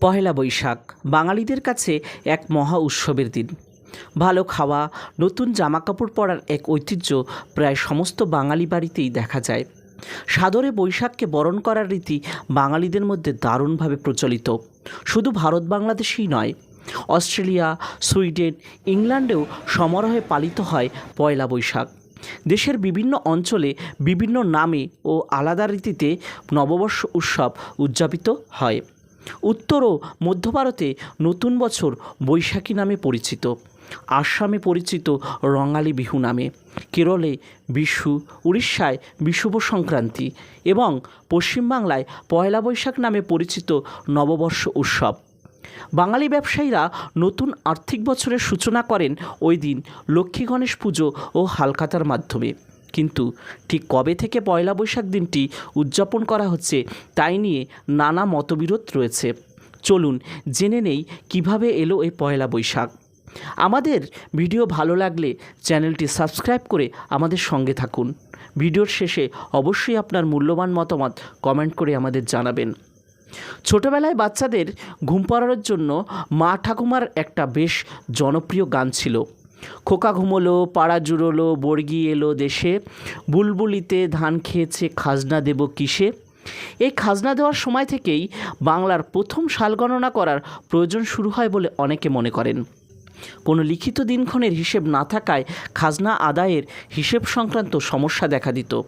পহেলা বৈশাখ, বাঙালিদের কাছে এক মহা উৎসবের দিন। ভালো খাওয়া, নতুন জামাকাপড় পরার এক ঐতিহ্য প্রায় সমস্ত বাঙালি বাড়িতেই দেখা যায়। সাদরে বৈশাখকে বরণ করার রীতি বাঙালিদের মধ্যে দারুণভাবে প্রচলিত। শুধু ভারত বাংলাদেশেই নয়, অস্ট্রেলিয়া, সুইডেন, ইংল্যান্ডেও সমারোহে পালিত হয় পয়লা বৈশাখ। দেশের বিভিন্ন অঞ্চলে বিভিন্ন নামে ও আলাদা রীতিতে নববর্ষ উৎসব উদযাপিত হয়। উত্তর ও মধ্য ভারতে নতুন বছর বৈশাখী নামে পরিচিত, আসামে পরিচিত রঙালী বিহু নামে, কেরলে বিশু, উড়িষ্যায় বিষুব সংক্রান্তি এবং পশ্চিমবাংলায় পয়লা বৈশাখ নামে পরিচিত নববর্ষ উৎসব। বাঙালি ব্যবসায়ীরা নতুন আর্থিক বছরের সূচনা করেন ওই দিন লক্ষ্মী গণেশ পুজো ও হালখাতার মাধ্যমে। কিন্তু ঠিক কবে থেকে পয়লা বৈশাখ দিনটি উদযাপন করা হচ্ছে তাই নিয়ে নানা মতবিরোধ রয়েছে। চলুন জেনে নেই কীভাবে এলো এই পয়লা বৈশাখ। আমাদের ভিডিও ভালো লাগলে চ্যানেলটি সাবস্ক্রাইব করে আমাদের সঙ্গে থাকুন। ভিডিওর শেষে অবশ্যই আপনার মূল্যবান মতামত কমেন্ট করে আমাদের জানাবেন। ছোটবেলায় বাচ্চাদের ঘুম পাড়ানোর জন্য মা ঠাকুমার একটা বেশ জনপ্রিয় গান ছিল। খোকা ঘুমোলো, পাড়া জুড়োলো, বর্গি এলো দেশে। বুলবুলিতে ধান খেয়েছে, খাজনা দেব কিসে? এই খাজনা দেওয়ার সময় থেকেই বাংলার প্রথম সাল গণনা করার প্রয়োজন শুরু হয় বলে অনেকে মনে করেন। কোনো লিখিত দিনক্ষণের হিসেব না থাকায় খাজনা আদায়ের হিসেব সংক্রান্ত সমস্যা দেখা দিত।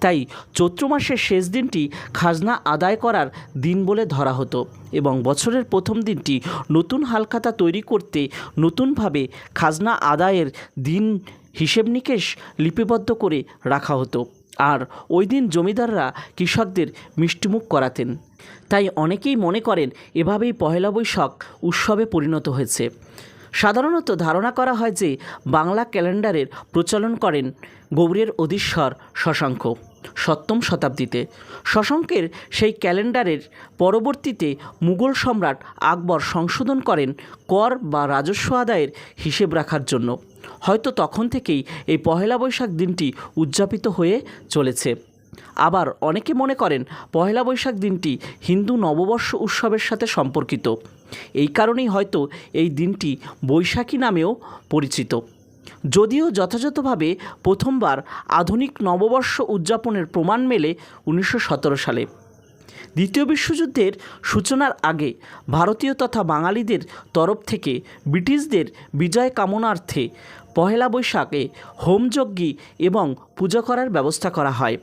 তাই চৈত্র মাসের শেষ দিনটি খাজনা আদায় করার দিন বলে ধরা হতো এবং বছরের প্রথম দিনটি নতুন হালখাতা তৈরি করতে নতুনভাবে খাজনা আদায়ের দিন হিসেব নিকেশ লিপিবদ্ধ করে রাখা হতো। আর ওই দিন জমিদাররা কৃষকদের মিষ্টিমুখ করাতেন। তাই অনেকেই মনে করেন, এভাবেই পহেলা বৈশাখ উৎসবে পরিণত হয়েছে। সাধারণত ধারণা করা হয় যে বাংলা ক্যালেন্ডারের প্রচলন করেন গৌড়ের অধীশ্বর শশাঙ্ক সপ্তম শতাব্দীতে। শশাঙ্কের সেই ক্যালেন্ডারের পরবর্তীতে মুঘল সম্রাট আকবর সংশোধন করেন কর বা রাজস্ব আদায়ের হিসেব রাখার জন্য। হয়তো তখন থেকেই এই পহেলা বৈশাখ দিনটি উদযাপিত হয়ে চলেছে। আবার অনেকে মনে করেন পহেলা বৈশাখ দিনটি হিন্দু নববর্ষ উৎসবের সাথে সম্পর্কিত। এই কারণেই হয়তো এই দিনটি বৈশাখী নামেও পরিচিত। যদিও যথাযথভাবে প্রথমবার আধুনিক নববর্ষ উদযাপনের প্রমাণ মেলে উনিশশো সতেরো সালে। দ্বিতীয় বিশ্বযুদ্ধের সূচনার আগে ভারতীয় তথা বাঙালিদের তরফ থেকে ব্রিটিশদের বিজয় কামনার্থে পহেলা বৈশাখে হোমযজ্ঞী এবং পূজা করার ব্যবস্থা করা হয়।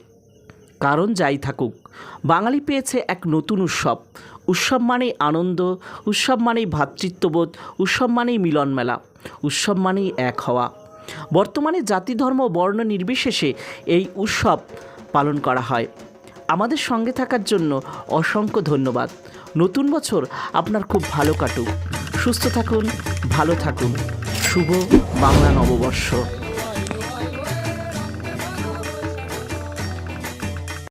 কারণ যাই থাকুক, বাঙালি পেয়েছে এক নতুন উৎসব উৎসব মানেই আনন্দ, উৎসব মানেই ভ্রাতৃত্ববোধ উৎসব মানেই মিলন মেলা উৎসব মানেই এক হওয়া। বর্তমানে জাতি, ধর্ম, বর্ণ নির্বিশেষে এই উৎসব পালন করা হয়। আমাদের সঙ্গে থাকার জন্য অসংখ্য ধন্যবাদ। নতুন বছর আপনার খুব ভালো কাটুক। সুস্থ থাকুন, ভালো থাকুন। শুভ বাংলা নববর্ষ।